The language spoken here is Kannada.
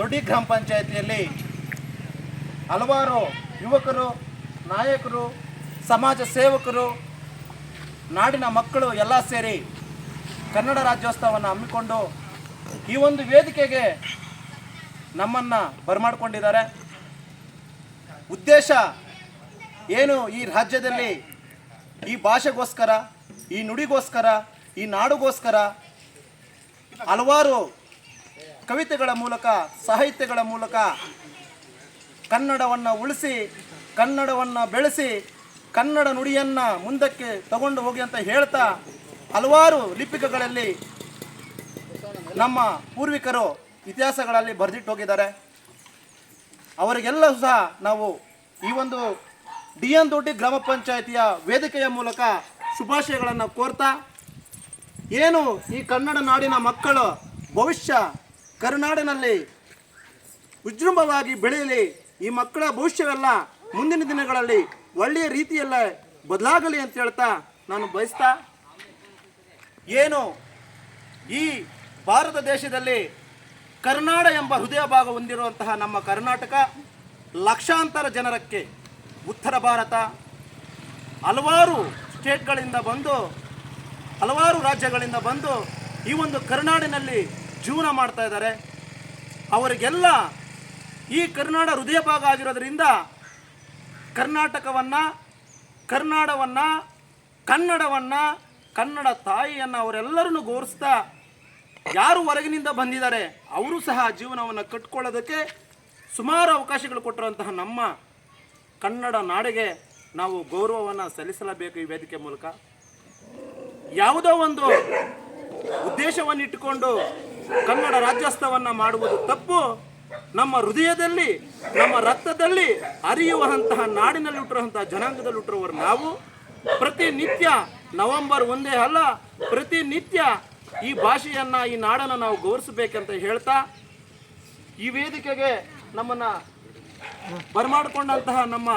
ದೊಡ್ಡಿ ಗ್ರಾಮ ಪಂಚಾಯಿತಿಯಲ್ಲಿ ಹಲವಾರು ಯುವಕರು, ನಾಯಕರು, ಸಮಾಜ ಸೇವಕರು, ನಾಡಿನ ಮಕ್ಕಳು ಎಲ್ಲ ಸೇರಿ ಕನ್ನಡ ರಾಜ್ಯೋತ್ಸವವನ್ನು ಹಮ್ಮಿಕೊಂಡು ಈ ಒಂದು ವೇದಿಕೆಗೆ ನಮ್ಮನ್ನು ಬರಮಾಡಿಕೊಂಡಿದ್ದಾರೆ. ಉದ್ದೇಶ ಏನು ಈ ರಾಜ್ಯದಲ್ಲಿ ಈ ಭಾಷೆಗೋಸ್ಕರ, ಈ ನುಡಿಗೋಸ್ಕರ, ಈ ನಾಡುಗೋಸ್ಕರ ಹಲವಾರು ಕವಿತೆಗಳ ಮೂಲಕ, ಸಾಹಿತ್ಯಗಳ ಮೂಲಕ ಕನ್ನಡವನ್ನು ಉಳಿಸಿ, ಕನ್ನಡವನ್ನು ಬೆಳೆಸಿ, ಕನ್ನಡ ನುಡಿಯನ್ನು ಮುಂದಕ್ಕೆ ತಗೊಂಡು ಹೋಗಿ ಅಂತ ಹೇಳ್ತಾ ಹಲವಾರು ಲಿಪಿಕಗಳಲ್ಲಿ ನಮ್ಮ ಪೂರ್ವಿಕರು ಇತಿಹಾಸಗಳಲ್ಲಿ ಬರೆದಿಟ್ಟು ಹೋಗಿದ್ದಾರೆ. ಅವರಿಗೆಲ್ಲರೂ ಸಹ ನಾವು ಈ ಒಂದು ಡಿ ಎನ್ ದೊಡ್ಡಿ ಗ್ರಾಮ ಪಂಚಾಯಿತಿಯ ವೇದಿಕೆಯ ಮೂಲಕ ಶುಭಾಶಯಗಳನ್ನು ಕೋರ್ತಾ, ಏನು ಈ ಕನ್ನಡ ನಾಡಿನ ಮಕ್ಕಳು ಭವಿಷ್ಯ ಕರುನಾಡಿನಲ್ಲಿ ವಿಜೃಂಭವಾಗಿ ಬೆಳೆಯಲಿ ಈ ಮಕ್ಕಳ ಭವಿಷ್ಯವೆಲ್ಲ ಮುಂದಿನ ದಿನಗಳಲ್ಲಿ ಒಳ್ಳೆಯ ರೀತಿಯಲ್ಲ ಬದಲಾಗಲಿ ಅಂತ ಹೇಳ್ತಾ ನಾನು ಬಯಸ್ತಾ ಏನು ಈ ಭಾರತ ದೇಶದಲ್ಲಿ ಕರ್ನಾಡ ಎಂಬ ಹೃದಯ ಭಾಗ ಹೊಂದಿರುವಂತಹ ನಮ್ಮ ಕರ್ನಾಟಕ ಲಕ್ಷಾಂತರ ಜನರಕ್ಕೆ ಉತ್ತರ ಭಾರತ, ಹಲವಾರು ಸ್ಟೇಟ್ಗಳಿಂದ ಬಂದು, ಹಲವಾರು ರಾಜ್ಯಗಳಿಂದ ಬಂದು ಈ ಒಂದು ಕರ್ನಾಡಿನಲ್ಲಿ ಜೀವನ ಮಾಡ್ತಾ ಇದ್ದಾರೆ. ಅವರಿಗೆಲ್ಲ ಈ ಕರ್ನಾಡ ಹೃದಯ ಭಾಗ ಆಗಿರೋದ್ರಿಂದ ಕರ್ನಾಟಕವನ್ನು, ಕರ್ನಾಡವನ್ನು, ಕನ್ನಡವನ್ನು, ಕನ್ನಡ ತಾಯಿಯನ್ನು ಅವರೆಲ್ಲರನ್ನು ಗೌರವಿಸ್ತಾ ಯಾರು ಹೊರಗಿನಿಂದ ಬಂದಿದ್ದಾರೆ, ಅವರು ಸಹ ಜೀವನವನ್ನು ಕಟ್ಕೊಳ್ಳೋದಕ್ಕೆ ಸುಮಾರು ಅವಕಾಶಗಳು ಕೊಟ್ಟಿರುವಂತಹ ನಮ್ಮ ಕನ್ನಡ ನಾಡಿಗೆ ನಾವು ಗೌರವವನ್ನು ಸಲ್ಲಿಸಲೇಬೇಕು ಈ ವೇದಿಕೆ ಮೂಲಕ. ಯಾವುದೋ ಒಂದು ಉದ್ದೇಶವನ್ನು ಇಟ್ಟುಕೊಂಡು ಕನ್ನಡ ರಾಜ್ಯೋತ್ಸವವನ್ನು ಮಾಡುವುದು ತಪ್ಪು. ನಮ್ಮ ಹೃದಯದಲ್ಲಿ, ನಮ್ಮ ರಕ್ತದಲ್ಲಿ ಅರಿಯುವಂತಹ ನಾಡಿನಲ್ಲಿ ಹುಟ್ಟಿರುವಂತಹ ಜನಾಂಗದಲ್ಲಿ ಹುಟ್ಟಿರುವವರು ನಾವು ಪ್ರತಿನಿತ್ಯ ನವೆಂಬರ್ ಒಂದೇ ಅಲ್ಲ ಪ್ರತಿನಿತ್ಯ ಈ ಭಾಷೆಯನ್ನ, ಈ ನಾಡನ್ನು ನಾವು ಗೌರವಿಸಬೇಕಂತ ಹೇಳ್ತಾ, ಈ ವೇದಿಕೆಗೆ ನಮ್ಮನ್ನ ಬರಮಾಡಿಕೊಂಡಂತಹ ನಮ್ಮ